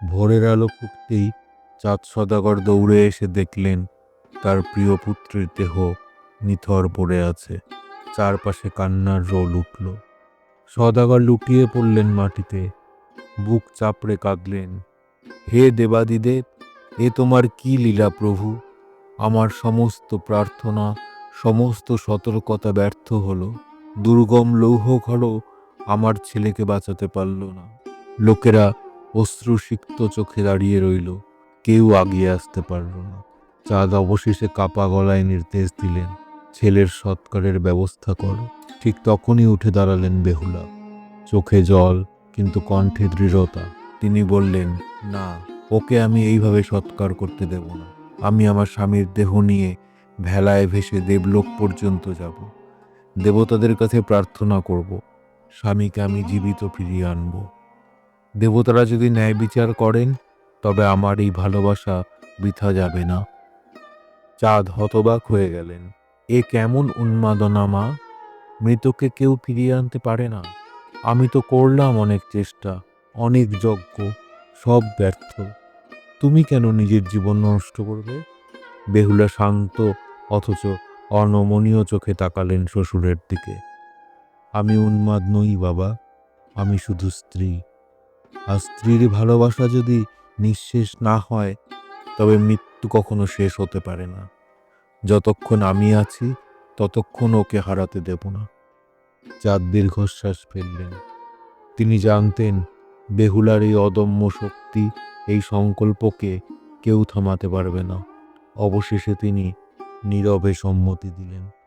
ভোরের আলো ফুটতেই চাঁদ সদাগর দৌড়ে এসে দেখলেন, তার প্রিয় পুত্রের দেহ নিথর পড়ে আছে। চারপাশে কান্নার রোল উঠল। সদাগর লুটিয়ে পড়লেন মাটিতে। বুক চাপড়ে কাঁদলেন, হে দেবাদিদেব, এ তোমার কি লীলা প্রভু? আমার সমস্ত প্রার্থনা, সমস্ত সতর্কতা ব্যর্থ হলো। দুর্গম লৌহ ঘরও আমার ছেলেকে বাঁচাতে পারল না। লোকেরা অশ্রুসিক্ত চোখে দাঁড়িয়ে রইল। কেউ আগিয়ে আসতে পারল না। চাঁদ অবশেষে কাপা গলায় নির্দেশ দিলেন, ছেলের সৎকারের ব্যবস্থা করো। ঠিক তখনই উঠে দাঁড়ালেন বেহুলা। চোখে জল, কিন্তু কণ্ঠে দৃঢ়তা। তিনি বললেন, না, ওকে আমি এইভাবে সৎকার করতে দেব না। আমি আমার স্বামীর দেহ নিয়ে ভেলায় ভেসে দেবলোক পর্যন্ত যাব। দেবতাদের কাছে প্রার্থনা করব। স্বামীকে আমি জীবিত ফিরিয়ে আনব। দেবতারা যদি ন্যায় বিচার করেন, তবে আমার এই ভালোবাসা বৃথা যাবে না। চাঁদ হতবাক হয়ে গেলেন। এ কেমন উন্মাদনা মা! মৃতকে কেউ ফিরিয়ে আনতে পারে না। আমি তো করলাম অনেক চেষ্টা, অনেক যজ্ঞ, সব ব্যর্থ। তুমি কেন নিজের জীবন নষ্ট করবে? বেহুলা শান্ত, অথচ অনমনীয় চোখে তাকালেন শ্বশুরের দিকে। আমি উন্মাদ নই বাবা, আমি শুধু স্ত্রী। আর স্ত্রীর ভালোবাসা যদি নিঃশেষ না হয়, তবে মৃত্যু কখনো শেষ হতে পারে না। যতক্ষণ আমি আছি, ততক্ষণ ওকে হারাতে দেব না। চাঁদ দীর্ঘশ্বাস ফেললেন। তিনি জানতেন, বেহুলার এই অদম্য শক্তি এই সংকল্পকে কেউ থামাতে পারবে না। অবশেষে তিনি নীরবে সম্মতি দিলেন।